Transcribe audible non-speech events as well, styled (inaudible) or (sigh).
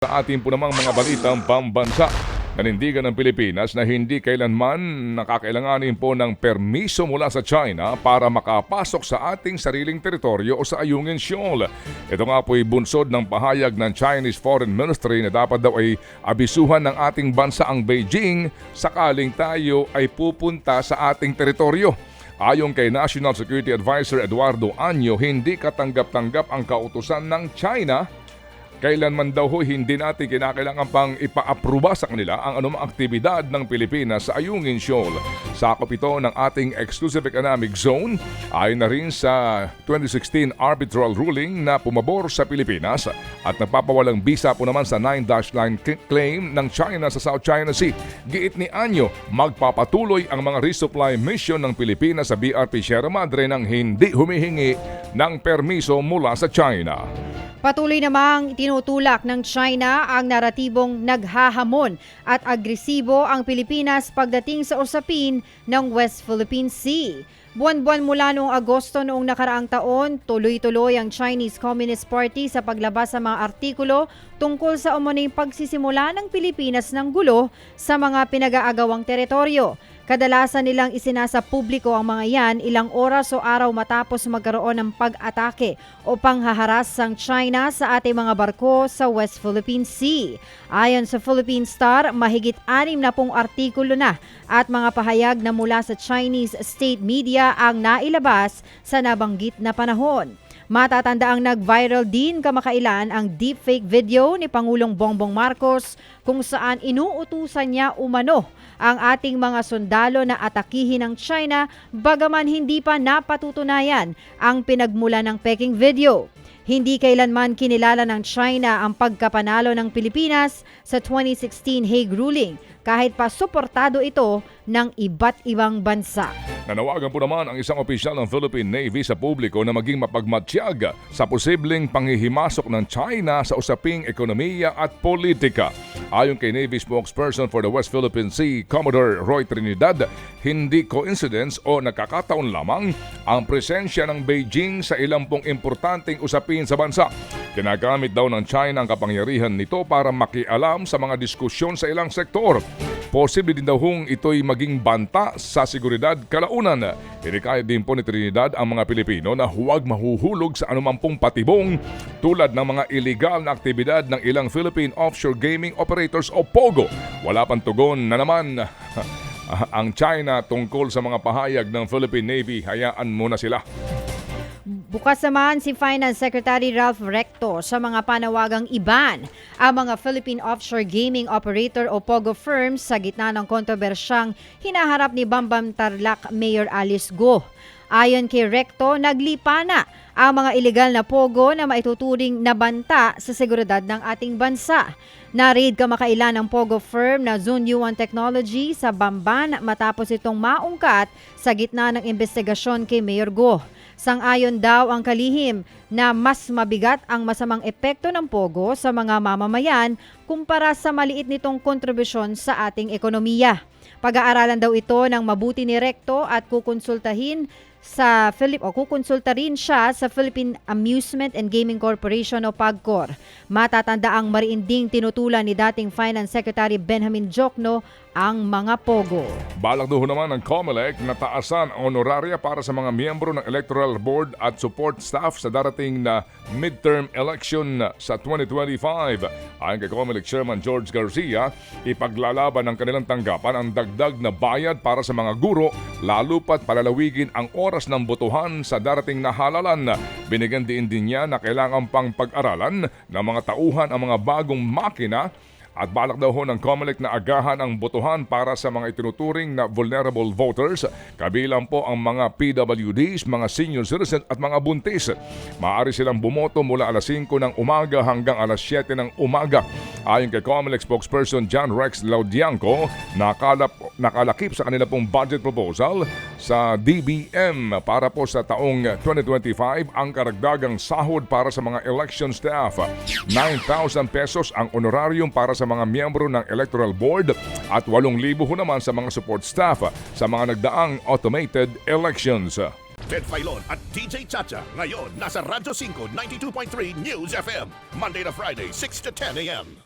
Sa ating po namang mga balitang pambansa, nanindigan ng Pilipinas na hindi kailanman nakakailanganin po ng permiso mula sa China para makapasok sa ating sariling teritoryo o sa Ayungin Shoal. Ito nga po ay bunsod ng pahayag ng Chinese Foreign Ministry na dapat daw ay abisuhan ng ating bansa ang Beijing sakaling tayo ay pupunta sa ating teritoryo. Ayon kay National Security Advisor Eduardo Anyo, hindi katanggap-tanggap ang kautusan ng China Kailanman daw ho hindi natin kinakailangan pang ipaapruba sa kanila ang anumang aktibidad ng Pilipinas sa Ayungin Shoal. Sakop ito ng ating Exclusive Economic Zone ayon na rin sa 2016 arbitral ruling na pumabor sa Pilipinas at nagpapawalang bisa po naman sa 9-line claim ng China sa South China Sea. Giit ni Anyo, magpapatuloy ang mga resupply mission ng Pilipinas sa BRP Sierra Madre nang hindi humihingi ng permiso mula sa China. Patuloy namang tinutulak ng China ang naratibong naghahamon at agresibo ang Pilipinas pagdating sa usapin ng West Philippine Sea. Buwan-buwan mula noong Agosto noong nakaraang taon, tuloy-tuloy ang Chinese Communist Party sa paglabas sa mga artikulo tungkol sa umuning pagsisimula ng Pilipinas ng gulo sa mga pinag-aagawang teritoryo. Kadalasan nilang isinasa publiko ang mga yan ilang oras o araw matapos magkaroon ng pag-atake o panghaharas ng China sa ating mga barko sa West Philippine Sea. Ayon sa Philippine Star, mahigit anim na pong artikulo na at mga pahayag na mula sa Chinese state media ang nailabas sa nabanggit na panahon. Matatanda ang nag-viral din kamakailan ang deepfake video ni Pangulong Bongbong Marcos kung saan inuutusan niya umano ang ating mga sundalo na atakihin ng China bagaman hindi pa napatutunayan ang pinagmula ng Peking video. Hindi kailanman kinilala ng China ang pagkapanalo ng Pilipinas sa 2016 Hague ruling kahit pa suportado ito ng iba't ibang bansa. Nanawagan po naman ang isang opisyal ng Philippine Navy sa publiko na maging mapagmatsyag sa posibleng panghihimasok ng China sa usaping ekonomiya at politika. Ayon kay Navy spokesperson for the West Philippine Sea, Commodore Roy Trinidad, hindi coincidence o nakakataon lamang ang presensya ng Beijing sa ilang pong importanteng usapin sa bansa. Kinagamit daw ng China ang kapangyarihan nito para makialam sa mga diskusyon sa ilang sektor. Posible din daw hong ito'y maging banta sa seguridad kalaunan. Inikayat din po ni Trinidad ang mga Pilipino na huwag mahuhulog sa anumampong patibong tulad ng mga illegal na aktibidad ng ilang Philippine Offshore Gaming Operators o POGO. Wala pang tugon na naman (laughs) ang China tungkol sa mga pahayag ng Philippine Navy. Hayaan muna sila. Bukas naman si Finance Secretary Ralph Recto sa mga panawagang iban ang mga Philippine Offshore Gaming Operator o POGO firms sa gitna ng kontrobersyang hinaharap ni Bambam Tarlac Mayor Alice Go. Ayon kay Recto, naglipa na ang mga ilegal na pogo na maituturing na banta sa seguridad ng ating bansa. Na-raid kamakailan ng pogo firm na U1 Technology sa Bamban matapos itong maungkat sa gitna ng investigasyon kay Mayor Go. Sang-ayon daw ang kalihim na mas mabigat ang masamang epekto ng pogo sa mga mamamayan kumpara sa maliit nitong kontribusyon sa ating ekonomiya. Pag-aaralan daw ito ng mabuti ni Recto at kukonsultahin sa Philip o kukonsulta rin siya sa Philippine Amusement and Gaming Corporation o PAGCOR. Matatanda ang mariinding tinutulan ni dating Finance Secretary Benjamin Jokno ang mga pogo. Balak doon naman ng COMELEC na taasan ang honoraria para sa mga miyembro ng Electoral Board at support staff sa darating na midterm election sa 2025. Ayon kay COMELEC Chairman George Garcia, ipaglalaban ng kanilang tanggapan ang dagdag na bayad para sa mga guro, lalo pat palalawigin ang oras ng botohan sa darating na halalan. Binigyan din din niya na kailangan pang pag-aralan ng mga tauhan ang mga bagong makina at balak daw ho ng COMELEC na agahan ang botohan para sa mga itinuturing na vulnerable voters, kabilang po ang mga PWDs, mga senior citizens at mga buntis. Maaari silang bumoto mula alas 5 ng umaga hanggang alas 7 ng umaga. Ayon kay COMELEC spokesperson John Rex Laudianco, nakalap, nakalakip sa kanila pong budget proposal sa DBM para po sa taong 2025 ang karagdagang sahod para sa mga election staff. 9,000 pesos ang honorarium para sa mga miyembro ng Electoral Board at 8,000 ho naman sa mga support staff sa mga nagdaang automated elections. Ted Filon at DJ Chacha. Ngayon, nasa Radyo 5, 92.3 News FM. Monday to Friday, 6 to 10 a.m.